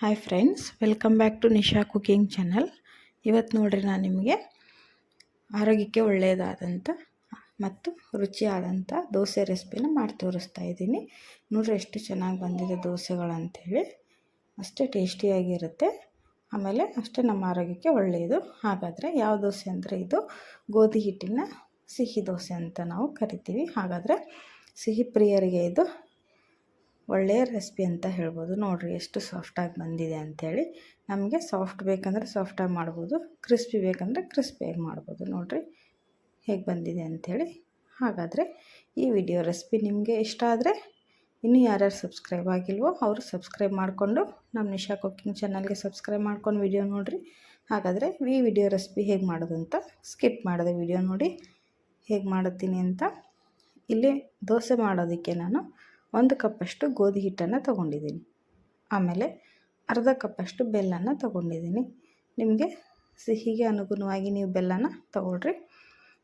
Hi friends welcome back to Nisha cooking channel ಇವತ್ತು ನೋಡ್ರಿ ನಾನು ನಿಮಗೆ ಆರೋಗ್ಯಕ್ಕೆ ಒಳ್ಳೆಯದಾದಂಥ ಮತ್ತು ರುಚಿಯಾದಂಥ ದೋಸೆ ರೆಸಿಪಿನ ಮಾಡಿ ತೋರಿಸ್ತಾ ಇದ್ದೀನಿ. ನೋಡ್ರಿ ಎಷ್ಟು ಚೆನ್ನಾಗಿ ಬಂದಿದೆ ದೋಸೆಗಳು ಅಂಥೇಳಿ ಅಷ್ಟೇ ಟೇಸ್ಟಿಯಾಗಿರುತ್ತೆ ಆಮೇಲೆ ಅಷ್ಟೇ ನಮ್ಮ ಆರೋಗ್ಯಕ್ಕೆ ಒಳ್ಳೆಯದು ಹಾಗಾದರೆ ಯಾವ ದೋಸೆ ಅಂದರೆ ಇದು? ಗೋಧಿ ಹಿಟ್ಟಿನ ಸಿಹಿ ದೋಸೆ ಅಂತ ನಾವು ಕರಿತೀವಿ. ಹಾಗಾದರೆ ಸಿಹಿ ಪ್ರಿಯರಿಗೆ ಇದು ಒಳ್ಳೆಯ ರೆಸಿಪಿ ಅಂತ ಹೇಳ್ಬೋದು. ನೋಡಿರಿ ಎಷ್ಟು ಸಾಫ್ಟಾಗಿ ಬಂದಿದೆ ಅಂಥೇಳಿ ನಮಗೆ ಸಾಫ್ಟ್ ಬೇಕಂದರೆ ಸಾಫ್ಟಾಗಿ ಮಾಡ್ಬೋದು ಕ್ರಿಸ್ಪಿ ಬೇಕಂದರೆ ಕ್ರಿಸ್ಪಿಯಾಗಿ ಮಾಡ್ಬೋದು. ನೋಡಿರಿ ಹೇಗೆ ಬಂದಿದೆ ಅಂಥೇಳಿ ಹಾಗಾದರೆ ಈ ವಿಡಿಯೋ ರೆಸಿಪಿ ನಿಮಗೆ ಇಷ್ಟ ಆದರೆ ಇನ್ನೂ ಯಾರ್ಯಾರು ಸಬ್ಸ್ಕ್ರೈಬ್ ಆಗಿಲ್ವೋ ಅವರು ಸಬ್ಸ್ಕ್ರೈಬ್ ಮಾಡಿಕೊಂಡು ನಮ್ಮ ನಿಶಾ ಕುಕ್ಕಿಂಗ್ ಚಾನಲ್ಗೆ ಸಬ್ಸ್ಕ್ರೈಬ್ ಮಾಡ್ಕೊಂಡು ವಿಡಿಯೋ ನೋಡಿರಿ. ಹಾಗಾದರೆ ಈ ವಿಡಿಯೋ ರೆಸಿಪಿ ಹೇಗೆ ಮಾಡೋದು ಅಂತ ಸ್ಕಿಪ್ ಮಾಡಿದೆ ವಿಡಿಯೋ ನೋಡಿ ಹೇಗೆ ಮಾಡುತ್ತೀನಿ ಅಂತ. ಇಲ್ಲಿ ದೋಸೆ ಮಾಡೋದಕ್ಕೆ ನಾನು ಒಂದು ಕಪ್ಪಷ್ಟು ಗೋಧಿ ಹಿಟ್ಟನ್ನು ತಗೊಂಡಿದ್ದೀನಿ. ಆಮೇಲೆ ಅರ್ಧ ಕಪ್ಪಷ್ಟು ಬೆಲ್ಲನ ತಗೊಂಡಿದ್ದೀನಿ. ನಿಮಗೆ ಸಿಹಿಗೆ ಅನುಗುಣವಾಗಿ ನೀವು ಬೆಲ್ಲನ ತೊಗೊಳ್ರಿ.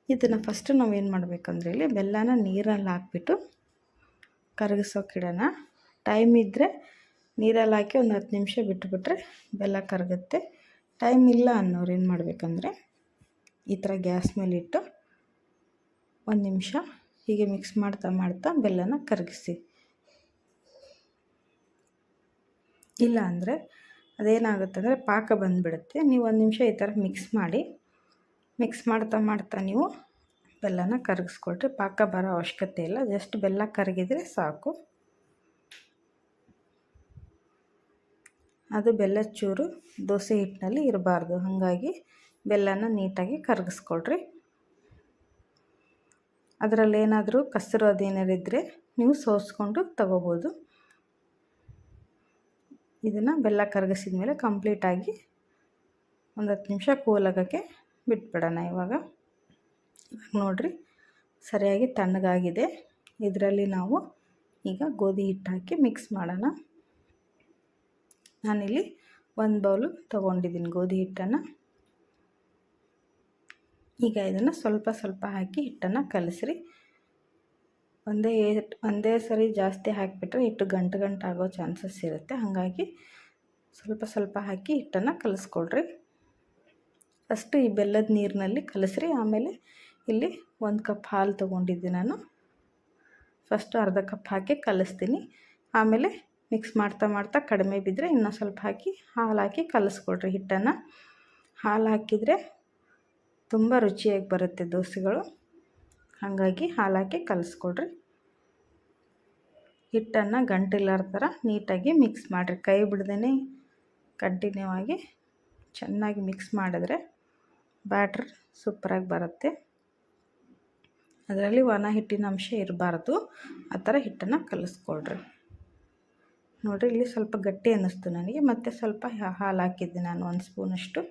ಇದನ್ನು ಫಸ್ಟು ನಾವೇನು ಮಾಡಬೇಕಂದ್ರೆ ಇಲ್ಲಿ ಬೆಲ್ಲನ ನೀರಲ್ಲಿ ಹಾಕ್ಬಿಟ್ಟು ಕರಗಿಸೋಕಿಡೋಣ ಟೈಮ್ ಇದ್ದರೆ ನೀರಲ್ಲಿ ಹಾಕಿ ಒಂದು ಹತ್ತು ನಿಮಿಷ ಬಿಟ್ಟುಬಿಟ್ರೆ ಬೆಲ್ಲ ಕರಗುತ್ತೆ. ಟೈಮ್ ಇಲ್ಲ ಅನ್ನೋರು ಏನು ಮಾಡಬೇಕಂದ್ರೆ ಈ ಥರ ಗ್ಯಾಸ್ ಮೇಲೆ ಇಟ್ಟು ಒಂದು ನಿಮಿಷ ಹೀಗೆ ಮಿಕ್ಸ್ ಮಾಡ್ತಾ ಮಾಡ್ತಾ ಬೆಲ್ಲನ ಕರಗಿಸಿ ಇಲ್ಲ ಅಂದರೆ ಅದೇನಾಗುತ್ತೆ ಅಂದರೆ ಪಾಕ ಬಂದುಬಿಡುತ್ತೆ. ನೀವು ಒಂದು ನಿಮಿಷ ಈ ಥರ ಮಿಕ್ಸ್ ಮಾಡಿ ಮಿಕ್ಸ್ ಮಾಡ್ತಾ ಮಾಡ್ತಾ ನೀವು ಬೆಲ್ಲನ ಕರಗಿಸ್ಕೊಳ್ರಿ. ಪಾಕ ಬರೋ ಅವಶ್ಯಕತೆ ಇಲ್ಲ. ಜಸ್ಟ್ ಬೆಲ್ಲ ಕರಗಿದ್ರೆ ಸಾಕು. ಅದು ಬೆಲ್ಲ ಚೂರು ದೋಸೆ ಹಿಟ್ಟಿನಲ್ಲಿ ಇರಬಾರ್ದು. ಹಾಗಾಗಿ ಬೆಲ್ಲನ ನೀಟಾಗಿ ಕರಗಿಸ್ಕೊಳ್ರಿ. ಅದರಲ್ಲಿ ಏನಾದರೂ ಕಸರು ಅದೇನಾರಿದ್ದರೆ ನೀವು ಸೋಸ್ಕೊಂಡು ತಗೋಬೋದು. ಇದನ್ನು ಬೆಲ್ಲ ಕರಗಿಸಿದ ಮೇಲೆ ಕಂಪ್ಲೀಟಾಗಿ ಒಂದು ಹತ್ತು ನಿಮಿಷ ಕೂಲಾಗೋಕ್ಕೆ ಬಿಟ್ಬಿಡೋಣ ಇವಾಗ. ನೋಡಿರಿ, ಸರಿಯಾಗಿ ತಣ್ಣಗಾಗಿದೆ. ಇದರಲ್ಲಿ ನಾವು ಈಗ ಗೋಧಿ ಹಿಟ್ಟು ಹಾಕಿ ಮಿಕ್ಸ್ ಮಾಡೋಣ. ನಾನಿಲ್ಲಿ ಒಂದು ಬೌಲು ತೊಗೊಂಡಿದ್ದೀನಿ ಗೋಧಿ ಹಿಟ್ಟನ್ನು. ಈಗ ಇದನ್ನು ಸ್ವಲ್ಪ ಸ್ವಲ್ಪ ಹಾಕಿ ಹಿಟ್ಟನ್ನು ಕಲಸ್ರಿ. ಒಂದೇ ಒಂದೇ ಸರಿ ಜಾಸ್ತಿ ಹಾಕಿಬಿಟ್ರೆ ಹಿಟ್ಟು ಗಂಟು ಗಂಟು ಆಗೋ ಚಾನ್ಸಸ್ ಇರುತ್ತೆ. ಹಾಗಾಗಿ ಸ್ವಲ್ಪ ಸ್ವಲ್ಪ ಹಾಕಿ ಹಿಟ್ಟನ್ನು ಕಲಿಸ್ಕೊಳ್ರಿ. ಫಸ್ಟು ಈ ಬೆಲ್ಲದ ನೀರಿನಲ್ಲಿ ಕಲಸ್ರಿ. ಆಮೇಲೆ ಇಲ್ಲಿ ಒಂದು ಕಪ್ ಹಾಲು ತೊಗೊಂಡಿದ್ದೆ ನಾನು. ಫಸ್ಟು ಅರ್ಧ ಕಪ್ ಹಾಕಿ ಕಲಿಸ್ತೀನಿ. ಆಮೇಲೆ ಮಿಕ್ಸ್ ಮಾಡ್ತಾ ಮಾಡ್ತಾ ಕಡಿಮೆ ಬಿದ್ದರೆ ಇನ್ನೂ ಸ್ವಲ್ಪ ಹಾಕಿ ಹಾಲು ಹಾಕಿ ಕಲಿಸ್ಕೊಳ್ರಿ ಹಿಟ್ಟನ್ನು. ಹಾಲು ಹಾಕಿದರೆ ತುಂಬ ರುಚಿಯಾಗಿ ಬರುತ್ತೆ ದೋಸೆಗಳು. ಹಾಗಾಗಿ ಹಾಲಾಕಿ ಕಲಿಸ್ಕೊಡ್ರಿ. ಹಿಟ್ಟನ್ನು ಗಂಟಿಲ್ಲಾರ ಥರ ನೀಟಾಗಿ ಮಿಕ್ಸ್ ಮಾಡಿರಿ. ಕೈ ಬಿಡ್ದೇ ಕಂಟಿನ್ಯೂ ಆಗಿ ಚೆನ್ನಾಗಿ ಮಿಕ್ಸ್ ಮಾಡಿದ್ರೆ ಬ್ಯಾಟ್ರ್ ಸೂಪರಾಗಿ ಬರುತ್ತೆ. ಅದರಲ್ಲಿ ಒಣ ಹಿಟ್ಟಿನ ಅಂಶ ಇರಬಾರ್ದು. ಆ ಥರ ಹಿಟ್ಟನ್ನು ಕಲಿಸ್ಕೊಡ್ರಿ. ನೋಡಿರಿ, ಇಲ್ಲಿ ಸ್ವಲ್ಪ ಗಟ್ಟಿ ಅನ್ನಿಸ್ತು ನನಗೆ. ಮತ್ತು ಸ್ವಲ್ಪ ಹಾಲು ಹಾಕಿದ್ದೆ ನಾನು, ಒಂದು ಸ್ಪೂನಷ್ಟು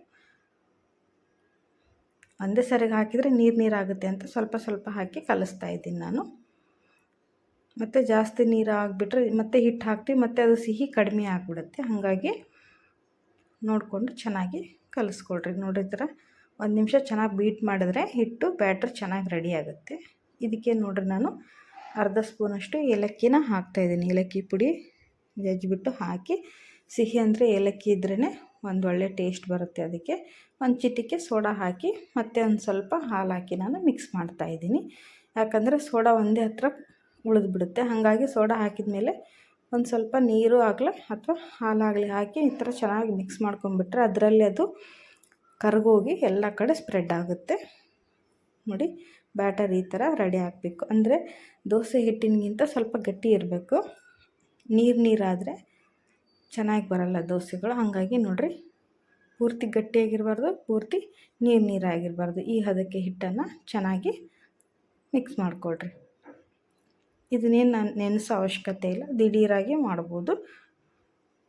ಒಂದೇ ಸರಿಗೆ ಹಾಕಿದರೆ ನೀರು ನೀರಾಗುತ್ತೆ ಅಂತ ಸ್ವಲ್ಪ ಸ್ವಲ್ಪ ಹಾಕಿ ಕಲಿಸ್ತಾ ಇದ್ದೀನಿ ನಾನು. ಮತ್ತು ಜಾಸ್ತಿ ನೀರು ಆಗಿಬಿಟ್ರೆ ಮತ್ತೆ ಹಿಟ್ಟು ಹಾಕ್ತೀವಿ, ಮತ್ತು ಅದು ಸಿಹಿ ಕಡಿಮೆ ಆಗಿಬಿಡುತ್ತೆ. ಹಾಗಾಗಿ ನೋಡಿಕೊಂಡು ಚೆನ್ನಾಗಿ ಕಲಿಸ್ಕೊಳ್ರಿ. ನೋಡಿದ್ರ ಒಂದು ನಿಮಿಷ ಚೆನ್ನಾಗಿ ಬೀಟ್ ಮಾಡಿದ್ರೆ ಹಿಟ್ಟು, ಬ್ಯಾಟ್ರ್ ಚೆನ್ನಾಗಿ ರೆಡಿ ಆಗುತ್ತೆ. ಇದಕ್ಕೆ ನೋಡಿರಿ ನಾನು ಅರ್ಧ ಸ್ಪೂನಷ್ಟು ಏಲಕ್ಕಿನ ಹಾಕ್ತಾಯಿದ್ದೀನಿ ಏಲಕ್ಕಿ ಪುಡಿ ಜಜ್ಜಿಬಿಟ್ಟು ಹಾಕಿ, ಸಿಹಿ ಅಂದರೆ ಏಲಕ್ಕಿ ಇದ್ರೇ ಒಂದು ಒಳ್ಳೆ ಟೇಸ್ಟ್ ಬರುತ್ತೆ ಅದಕ್ಕೆ. ಒಂದು ಚಿಟಿಕೆ ಸೋಡಾ ಹಾಕಿ ಮತ್ತೆ ಒಂದು ಸ್ವಲ್ಪ ಹಾಲು ಹಾಕಿ ನಾನು ಮಿಕ್ಸ್ ಮಾಡ್ತಾಯಿದ್ದೀನಿ ಯಾಕಂದರೆ ಸೋಡಾ ಒಂದೇ ಹತ್ರ ಉಳಿದ್ಬಿಡುತ್ತೆ. ಹಾಗಾಗಿ ಸೋಡಾ ಹಾಕಿದ ಮೇಲೆ ಒಂದು ಸ್ವಲ್ಪ ನೀರು ಆಗಲಿ ಅಥವಾ ಹಾಲಾಗಲಿ ಹಾಕಿ ಈ ಥರ ಚೆನ್ನಾಗಿ ಮಿಕ್ಸ್ ಮಾಡ್ಕೊಂಬಿಟ್ರೆ ಅದರಲ್ಲಿ ಅದು ಕರಗೋಗಿ ಎಲ್ಲ ಕಡೆ ಸ್ಪ್ರೆಡ್ ಆಗುತ್ತೆ. ನೋಡಿ, ಬ್ಯಾಟರ್ ಈ ಥರ ರೆಡಿ ಆಗಬೇಕು. ಅಂದರೆ ದೋಸೆ ಹಿಟ್ಟಿನಗಿಂತ ಸ್ವಲ್ಪ ಗಟ್ಟಿ ಇರಬೇಕು. ನೀರು ನೀರಾದರೆ ಚೆನ್ನಾಗಿ ಬರಲ್ಲ ದೋಸೆಗಳು. ಹಾಗಾಗಿ ನೋಡಿರಿ ಪೂರ್ತಿ ಗಟ್ಟಿಯಾಗಿರಬಾರ್ದು, ಪೂರ್ತಿ ನೀರು ನೀರಾಗಿರಬಾರ್ದು. ಈ ಹದಕ್ಕೆ ಹಿಟ್ಟನ್ನು ಚೆನ್ನಾಗಿ ಮಿಕ್ಸ್ ಮಾಡಿಕೊಡ್ರಿ ಇದನ್ನೇನು ನಾನು ನೆನೆಸೋ ಅವಶ್ಯಕತೆ ಇಲ್ಲ, ದಿಢೀರಾಗಿ ಮಾಡ್ಬೋದು.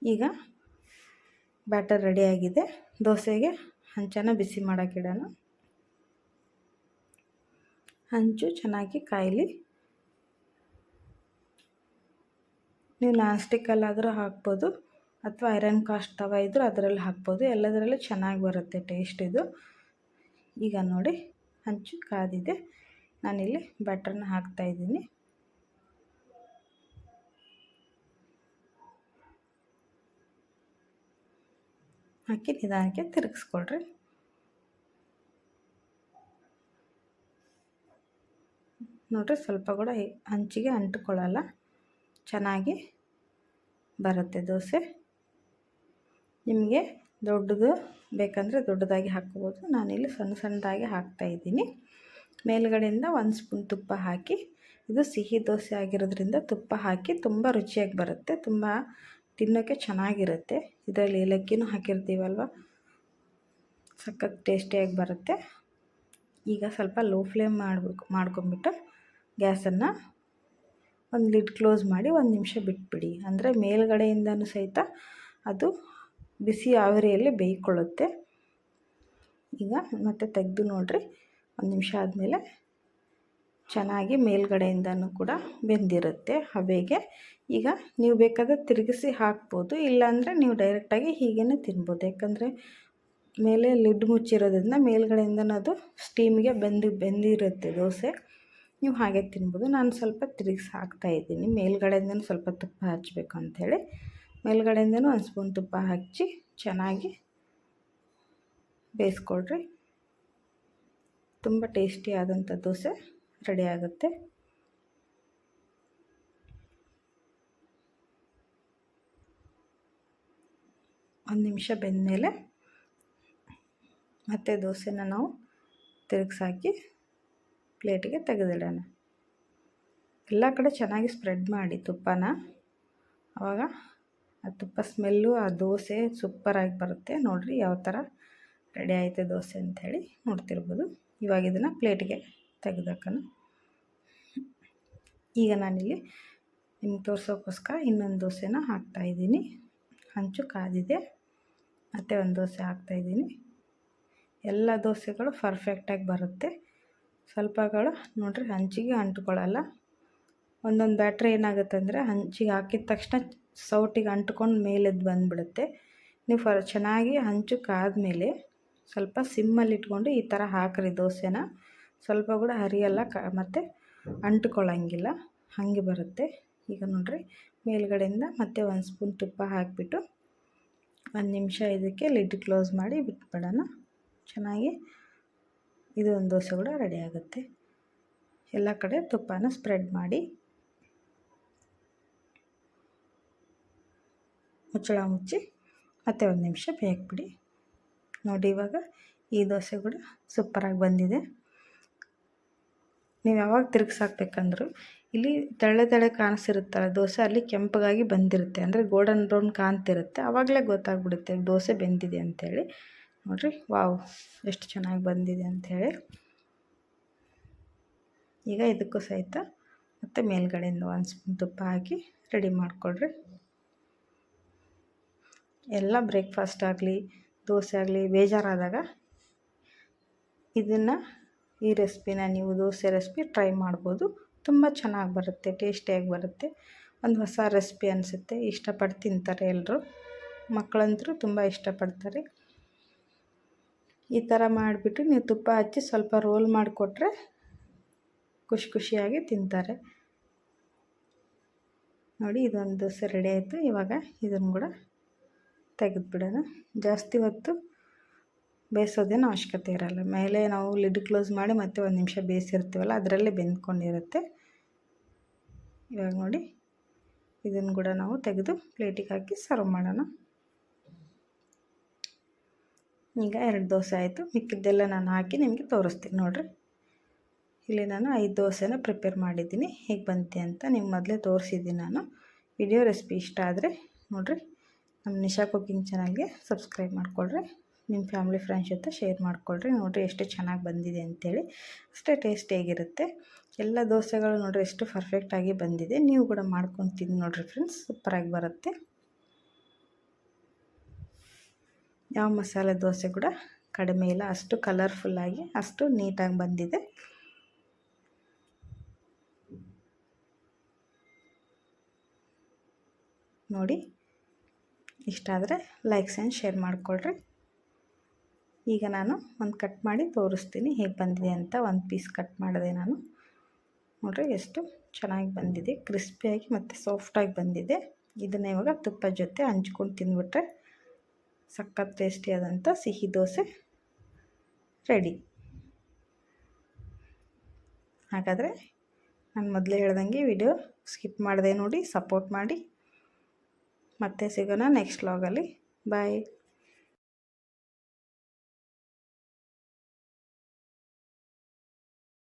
ಈಗ ಬ್ಯಾಟರ್ ರೆಡಿಯಾಗಿದೆ ದೋಸೆಗೆ ಹಂಚನ, ಬಿಸಿ ಮಾಡೋಕ್ಕಿಡೋಣ ಹಂಚು, ಚೆನ್ನಾಗಿ ಕಾಯಲಿ. ನೀವು ನಾನ್ ಸ್ಟಿಕ್ಕಲ್ಲಾದರೂ ಹಾಕ್ಬೋದು. ಅಥವಾ ಐರನ್ ಕಾಸ್ಟ್ ತವ ಇದ್ದರೂ ಅದರಲ್ಲಿ ಹಾಕ್ಬೋದು. ಎಲ್ಲದರಲ್ಲೂ ಚೆನ್ನಾಗಿ ಬರುತ್ತೆ ಟೇಸ್ಟ್ ಇದು. ಈಗ ನೋಡಿ ಹಂಚು ಕಾದಿದೆ. ನಾನಿಲ್ಲಿ ಬ್ಯಾಟ್ರನ್ನ ಹಾಕ್ತಾಯಿದ್ದೀನಿ ಹಾಕಿ ನಿಧಾನಕ್ಕೆ ತಿರುಗಿಸ್ಕೊಳ್ರಿ. ನೋಡಿರಿ, ಸ್ವಲ್ಪ ಕೂಡ ಹಂಚಿಗೆ ಅಂಟ್ಕೊಳ್ಳಲ್ಲ. ಚೆನ್ನಾಗಿ ಬರುತ್ತೆ ದೋಸೆ. ನಿಮಗೆ ದೊಡ್ಡದು ಬೇಕಂದರೆ ದೊಡ್ಡದಾಗಿ ಹಾಕ್ಕೋಬೋದು. ನಾನಿಲ್ಲಿ ಸಣ್ಣ ಸಣ್ಣದಾಗಿ ಹಾಕ್ತಾಯಿದ್ದೀನಿ ಮೇಲ್ಗಡೆಯಿಂದ ಒಂದು ಸ್ಪೂನ್ ತುಪ್ಪ ಹಾಕಿ, ಇದು ಸಿಹಿ ದೋಸೆ ಆಗಿರೋದ್ರಿಂದ ತುಪ್ಪ ಹಾಕಿ ತುಂಬ ರುಚಿಯಾಗಿ ಬರುತ್ತೆ, ತುಂಬ ತಿನ್ನೋಕ್ಕೆ ಚೆನ್ನಾಗಿರುತ್ತೆ. ಇದರಲ್ಲಿ ಏಲಕ್ಕಿನೂ ಹಾಕಿರ್ತೀವಲ್ವ? ಸಖತ್ ಟೇಸ್ಟಿಯಾಗಿ ಬರುತ್ತೆ. ಈಗ ಸ್ವಲ್ಪ ಲೋ ಫ್ಲೇಮ್ ಮಾಡಬೇಕು, ಮಾಡ್ಕೊಂಬಿಟ್ಟು ಗ್ಯಾಸನ್ನು ಒಂದು ಲಿಡ್ ಕ್ಲೋಸ್ ಮಾಡಿ ಒಂದು ನಿಮಿಷ ಬಿಟ್ಬಿಡಿ. ಅಂದರೆ ಮೇಲ್ಗಡೆಯಿಂದನೂ ಸಹಿತ ಅದು ಬಿಸಿ ಆವಿರಿಯಲ್ಲಿ ಬೇಯ್ಕೊಳ್ಳುತ್ತೆ. ಈಗ ಮತ್ತೆ ತೆಗೆದು ನೋಡಿರಿ, ಒಂದು ನಿಮಿಷ ಆದಮೇಲೆ ಚೆನ್ನಾಗಿ ಮೇಲ್ಗಡೆಯಿಂದನೂ ಕೂಡ ಬೆಂದಿರುತ್ತೆ ಹಬೆಗೆ ಈಗ ನೀವು ಬೇಕಾದರೆ ತಿರುಗಿಸಿ ಹಾಕ್ಬೋದು, ಇಲ್ಲಾಂದರೆ ನೀವು ಡೈರೆಕ್ಟಾಗಿ ಹೀಗೇ ತಿನ್ಬೋದು. ಯಾಕಂದರೆ ಮೇಲೆ ಲಿಡ್ ಮುಚ್ಚಿರೋದ್ರಿಂದ ಮೇಲ್ಗಡೆಯಿಂದನೂ ಅದು ಸ್ಟೀಮ್ಗೆ ಬೆಂದು, ಬೆಂದಿರುತ್ತೆ ದೋಸೆ. ನೀವು ಹಾಗೆ ತಿನ್ಬೋದು. ನಾನು ಸ್ವಲ್ಪ ತಿರುಗಿಸಿ ಹಾಕ್ತಾಯಿದ್ದೀನಿ ಮೇಲ್ಗಡೆಯಿಂದನೂ ಸ್ವಲ್ಪ ತುಪ್ಪ ಹಚ್ಚಬೇಕು ಅಂಥೇಳಿ. ಮೇಲ್ಗಡೆಯಿಂದನೂ ಒಂದು ಸ್ಪೂನ್ ತುಪ್ಪ ಹಚ್ಚಿ ಚೆನ್ನಾಗಿ ಬೇಯಿಸ್ಕೊಳ್ರಿ. ತುಂಬ ಟೇಸ್ಟಿಯಾದಂಥ ದೋಸೆ ರೆಡಿ ಆಗುತ್ತೆ. ಒಂದು ನಿಮಿಷ ಬೆಂದಮೇಲೆ ಮತ್ತೆ ದೋಸೆನ ನಾವು ತಿರುಗಿಸಾಕಿ ಪ್ಲೇಟಿಗೆ ತೆಗೆದಿಡೋಣ. ಎಲ್ಲ ಕಡೆ ಚೆನ್ನಾಗಿ ಸ್ಪ್ರೆಡ್ ಮಾಡಿ ತುಪ್ಪನ. ಆವಾಗ ಆ ತುಪ್ಪ ಸ್ಮೆಲ್ಲು, ಆ ದೋಸೆ ಸೂಪ್ಪರಾಗಿ ಬರುತ್ತೆ. ನೋಡಿರಿ ಯಾವ ಥರ ರೆಡಿ ಆಯಿತು ದೋಸೆ ಅಂಥೇಳಿ ನೋಡ್ತಿರ್ಬೋದು. ಇವಾಗ ಇದನ್ನು ಪ್ಲೇಟಿಗೆ ತೆಗೆದಾಕೋಣ ಈಗ ನಾನಿಲ್ಲಿ ನಿಮ್ಗೆ ತೋರಿಸೋಕ್ಕೋಸ್ಕರ ಇನ್ನೊಂದು ದೋಸೆನ ಹಾಕ್ತಾಯಿದ್ದೀನಿ ಹಂಚು ಕಾದಿದೆ, ಮತ್ತು ಒಂದು ದೋಸೆ ಹಾಕ್ತಾಯಿದ್ದೀನಿ ಎಲ್ಲ ದೋಸೆಗಳು ಪರ್ಫೆಕ್ಟಾಗಿ ಬರುತ್ತೆ. ಸ್ವಲ್ಪಗಳು ನೋಡಿರಿ ಹಂಚಿಗೆ ಅಂಟ್ಕೊಳ್ಳಲ್ಲ. ಒಂದೊಂದು ಬ್ಯಾಟ್ರಿ ಏನಾಗುತ್ತೆ ಅಂದರೆ ಹಂಚಿಗೆ ಹಾಕಿದ ತಕ್ಷಣ ಸೌಟಿಗೆ ಅಂಟ್ಕೊಂಡು ಮೇಲೆದ್ದು ಬಂದುಬಿಡುತ್ತೆ. ನೀವು ಫರ್ ಚೆನ್ನಾಗಿ ಹಂಚು ಕಾದ್ಮೇಲೆ ಸ್ವಲ್ಪ ಸಿಮ್ಮಲ್ಲಿ ಇಟ್ಕೊಂಡು ಈ ಥರ ಹಾಕ್ರಿ ದೋಸೆನ. ಸ್ವಲ್ಪ ಕೂಡ ಹರಿಯಲ್ಲ ಕ ಮತ್ತು ಅಂಟ್ಕೊಳ್ಳೋಂಗಿಲ್ಲ. ಹಾಗೆ ಬರುತ್ತೆ. ಈಗ ನೋಡಿರಿ, ಮೇಲ್ಗಡೆಯಿಂದ ಮತ್ತೆ ಒಂದು ಸ್ಪೂನ್ ತುಪ್ಪ ಹಾಕಿಬಿಟ್ಟು ಒಂದು ನಿಮಿಷ ಇದಕ್ಕೆ ಲಿಡ್ ಕ್ಲೋಸ್ ಮಾಡಿ ಬಿಟ್ಬಿಡೋಣ. ಚೆನ್ನಾಗಿ ಇದು ಒಂದು ದೋಸೆ ಕೂಡ ರೆಡಿ ಆಗುತ್ತೆ. ಎಲ್ಲ ಕಡೆ ತುಪ್ಪನ ಸ್ಪ್ರೆಡ್ ಮಾಡಿ ಮುಚ್ಚಳ ಮುಚ್ಚಿ ಮತ್ತೆ ಒಂದು ನಿಮಿಷ ಬೇಯಕ್ಬಿಡಿ ನೋಡಿ ಇವಾಗ ಈ ದೋಸೆ ಕೂಡ ಸೂಪರಾಗಿ ಬಂದಿದೆ. ನೀವು ಯಾವಾಗ ತಿರುಗಿಸಾಕ್ಬೇಕಂದ್ರು ಇಲ್ಲಿ ತೆಳ್ಳೆ ತಳೆ ಕಾಣಿಸಿರುತ್ತಲ್ಲ, ದೋಸೆ ಅಲ್ಲಿ ಕೆಂಪಗಾಗಿ ಬಂದಿರುತ್ತೆ. ಅಂದರೆ ಗೋಲ್ಡನ್ ಬ್ರೌನ್ ಕಾಣ್ತಿರುತ್ತೆ. ಆವಾಗಲೇ ಗೊತ್ತಾಗ್ಬಿಡುತ್ತೆ ದೋಸೆ ಬೆಂದಿದೆ ಅಂಥೇಳಿ ನೋಡಿರಿ, ವಾವ್, ಎಷ್ಟು ಚೆನ್ನಾಗಿ ಬಂದಿದೆ ಅಂಥೇಳಿ ಈಗ ಇದಕ್ಕೂ ಸಹಿತ ಮತ್ತು ಮೇಲ್ಗಡೆಯಿಂದ ಒಂದು ಸ್ಪೂನ್ ತುಪ್ಪ ಹಾಕಿ ರೆಡಿ ಮಾಡಿಕೊಡ್ರಿ ಎಲ್ಲ ಬ್ರೇಕ್ಫಾಸ್ಟ್ ಆಗಲಿ, ದೋಸೆ ಆಗಲಿ, ಬೇಜಾರಾದಾಗ ಇದನ್ನು ಈ ರೆಸಿಪಿನ ನೀವು ದೋಸೆ ರೆಸಿಪಿ ಟ್ರೈ ಮಾಡ್ಬೋದು. ತುಂಬ ಚೆನ್ನಾಗಿ ಬರುತ್ತೆ, ಟೇಸ್ಟಿಯಾಗಿ ಬರುತ್ತೆ. ಒಂದು ಹೊಸ ರೆಸಿಪಿ ಅನಿಸುತ್ತೆ ಇಷ್ಟಪಟ್ಟು ತಿಂತಾರೆ ಎಲ್ಲರೂ ಮಕ್ಕಳಂತರೂ ತುಂಬ ಇಷ್ಟಪಡ್ತಾರೆ. ಈ ಥರ ಮಾಡಿಬಿಟ್ಟು ನೀವು ತುಪ್ಪ ಹಚ್ಚಿ ಸ್ವಲ್ಪ ರೋಲ್ ಮಾಡಿಕೊಟ್ರೆ ಖುಷಿ ಖುಷಿಯಾಗಿ ತಿಂತಾರೆ. ನೋಡಿ, ಇದೊಂದು ದೋಸೆ ರೆಡಿ ಆಯಿತು. ಇವಾಗ ಇದನ್ನು ಕೂಡ ತೆಗೆದುಬಿಡೋಣ. ಜಾಸ್ತಿ ಹೊತ್ತು ಬೇಯಿಸೋದೇನು ಅವಶ್ಯಕತೆ ಇರಲ್ಲ. ಮೇಲೆ ನಾವು ಲಿಡ್ ಕ್ಲೋಸ್ ಮಾಡಿ ಮತ್ತೆ ಒಂದು ನಿಮಿಷ ಬೇಯಿಸಿರ್ತೀವಲ್ಲ, ಅದರಲ್ಲೇ ಬೆಂದ್ಕೊಂಡಿರುತ್ತೆ. ಇವಾಗ ನೋಡಿ, ಇದನ್ನು ಕೂಡ ನಾವು ತೆಗೆದು ಪ್ಲೇಟಿಗೆ ಹಾಕಿ ಸರ್ವ್ ಮಾಡೋಣ. ಈಗ ಎರಡು ದೋಸೆ ಆಯಿತು. ಮಿಕ್ಕಿದ್ದೆಲ್ಲ ನಾನು ಹಾಕಿ ನಿಮಗೆ ತೋರಿಸ್ತೀನಿ ನೋಡಿರಿ. ಇಲ್ಲಿ ನಾನು ಐದು ದೋಸೆನ ಪ್ರಿಪೇರ್ ಮಾಡಿದ್ದೀನಿ. ಹೇಗೆ ಬಂತೆ ಅಂತ ನಿಮ್ಗೆ ಮೊದಲೇ ತೋರಿಸಿದ್ದೀನಿ ನಾನು. ವಿಡಿಯೋ ರೆಸಿಪಿ ಇಷ್ಟ ಆದರೆ ನೋಡಿರಿ. ನಮ್ಮ ನಿಶಾ ಕುಕ್ಕಿಂಗ್ ಚಾನಲ್ಗೆ ಸಬ್ಸ್ಕ್ರೈಬ್ ಮಾಡಿಕೊಳ್ರಿ. ನಿಮ್ಮ ಫ್ಯಾಮಿಲಿ, ಫ್ರೆಂಡ್ಸ್ ಜೊತೆ ಶೇರ್ ಮಾಡಿಕೊಳ್ರಿ. ನೋಡಿರಿ ಎಷ್ಟು ಚೆನ್ನಾಗಿ ಬಂದಿದೆ ಅಂಥೇಳಿ ಅಷ್ಟೇ ಟೇಸ್ಟಿಯಾಗಿರುತ್ತೆ ಎಲ್ಲ ದೋಸೆಗಳು ನೋಡಿರಿ ಎಷ್ಟು ಪರ್ಫೆಕ್ಟಾಗಿ ಬಂದಿದೆ. ನೀವು ಕೂಡ ಮಾಡ್ಕೊಂಡು ನೋಡಿರಿ ಫ್ರೆಂಡ್ಸ್ ಸೂಪರಾಗಿ ಬರುತ್ತೆ. ಯಾವ ಮಸಾಲೆ ದೋಸೆ ಕೂಡ ಕಡಿಮೆ ಇಲ್ಲ. ಅಷ್ಟು ಕಲರ್ಫುಲ್ಲಾಗಿ ಅಷ್ಟು ನೀಟಾಗಿ ಬಂದಿದೆ. ನೋಡಿ. ಇಷ್ಟ ಆದರೆ ಲೈಕ್ಸ್ ಆ್ಯಂಡ್ ಶೇರ್ ಮಾಡಿಕೊಳ್ರಿ. ಈಗ ನಾನು ಒಂದು ಕಟ್ ಮಾಡಿ ತೋರಿಸ್ತೀನಿ ಹೇಗೆ ಬಂದಿದೆ ಅಂತ. ಒಂದು ಪೀಸ್ ಕಟ್ ಮಾಡಿದೆ ನಾನು. ನೋಡ್ರಿ ಎಷ್ಟು ಚೆನ್ನಾಗಿ ಬಂದಿದೆ. ಕ್ರಿಸ್ಪಿಯಾಗಿ ಮತ್ತು ಸಾಫ್ಟಾಗಿ ಬಂದಿದೆ. ಇದನ್ನು ಇವಾಗ ತುಪ್ಪದ ಜೊತೆ ಹಂಚ್ಕೊಂಡು ತಿಂದ್ಬಿಟ್ರೆ ಸಖತ್ ಟೇಸ್ಟಿಯಾದಂಥ ಸಿಹಿ ದೋಸೆ ರೆಡಿ. ಹಾಗಾದರೆ ನಾನು ಮೊದಲೇ ಹೇಳ್ದಂಗೆ ವಿಡಿಯೋ ಸ್ಕಿಪ್ ಮಾಡಿದೆ ನೋಡಿ, ಸಪೋರ್ಟ್ ಮಾಡಿ. ಮತ್ತೆ ಸಿಗೋಣ ನೆಕ್ಸ್ಟ್ ವ್ಲಾಗಲ್ಲಿ ಬಾಯ್